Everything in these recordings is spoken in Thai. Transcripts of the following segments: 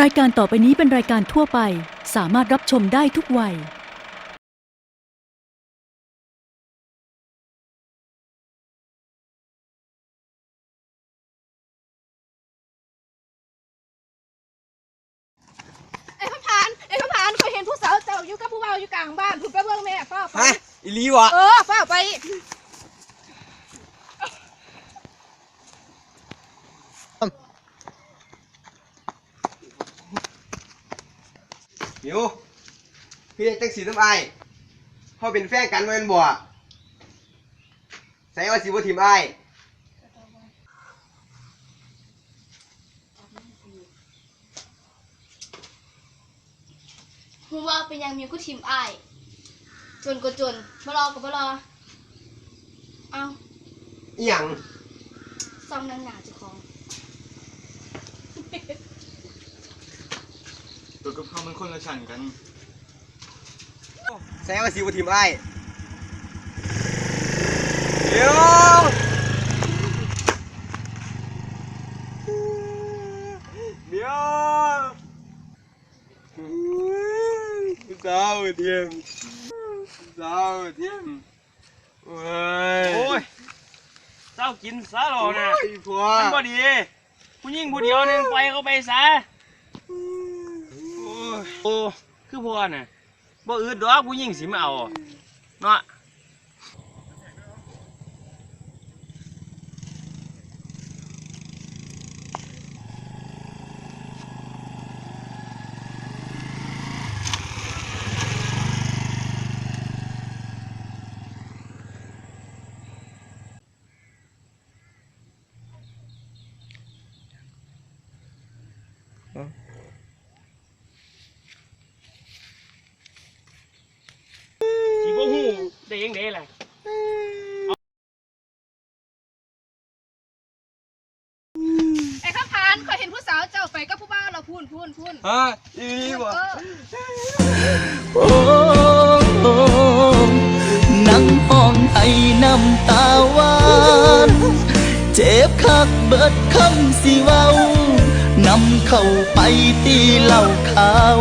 รายการต่อไปนี้เป็นรายการทั่วไป สามารถรับชมได้ทุกวัย ไอ้ข้าวผานไอ้ข้าวผานเคยเห็นผู้สาวเจ้าอยู่กับผู้เบาอยู่กลางบ้านถูกไปเบิ่งแม่เฝ้าไป ฮะอีหลีวะเออเฝ้าไป เดี๋ยวพี่จังสีน้ำไอายเขาเป็นแฟนกันแม่นบ่ใส่ว่าสิบ่ทีมไอายมึงว่าเป็นยังมีกูทีมอ้ายจนก็จนบ่รอก็บ่รอเอาอีหยังซ่อมนังหนาเจ้าของ ตัวกับเขามันคนละชั้นกันใส่ว่าสิบ่ทีมไอายเดี๋ยวเดี๋ยวสาวเทียมสาวเทียมโอ้ยโอ้ยเจ้ากินซะหรอนะโอ้ยผัวมันบ่ดีผู้หญิงผู้เดียวหนึงไปเขาไปซะโอ้ย โอ้ คือพ่อน่ะบ่อืดดอกผู้หญิงสิมาเอาเนาะ สิบ่ฮู้ ได้ยังไดล่ะไอ้ข้าวผานเคยเห็นผู้สาวเจ้าไปกับผู้เบาเราพูนพูนพูนฮะอีหลีวะโอ้นั่งห้องให้น้ำตาหวานเจ็บคักเบิดคำสิเว้านำเข้าไปตีเหล้าขาว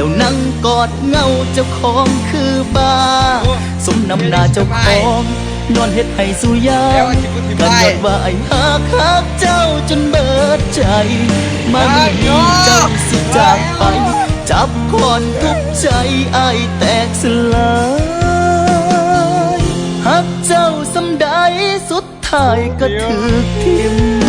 แล้วนั่งกอดเงาเจ้าของคือบ้าสมนำหน้าเจ้าของนอนเฮ็ดให้สุยาแล้วาสิบ่ทีมกันยอดว่าไอ้ฮักฮักเจ้าจนเบิดใจมันดีเจ้าสิจากไป จับคอนทุกใจไอายแตกสลายฮักเจ้าสำใดสุดท้ายก็ถือทิม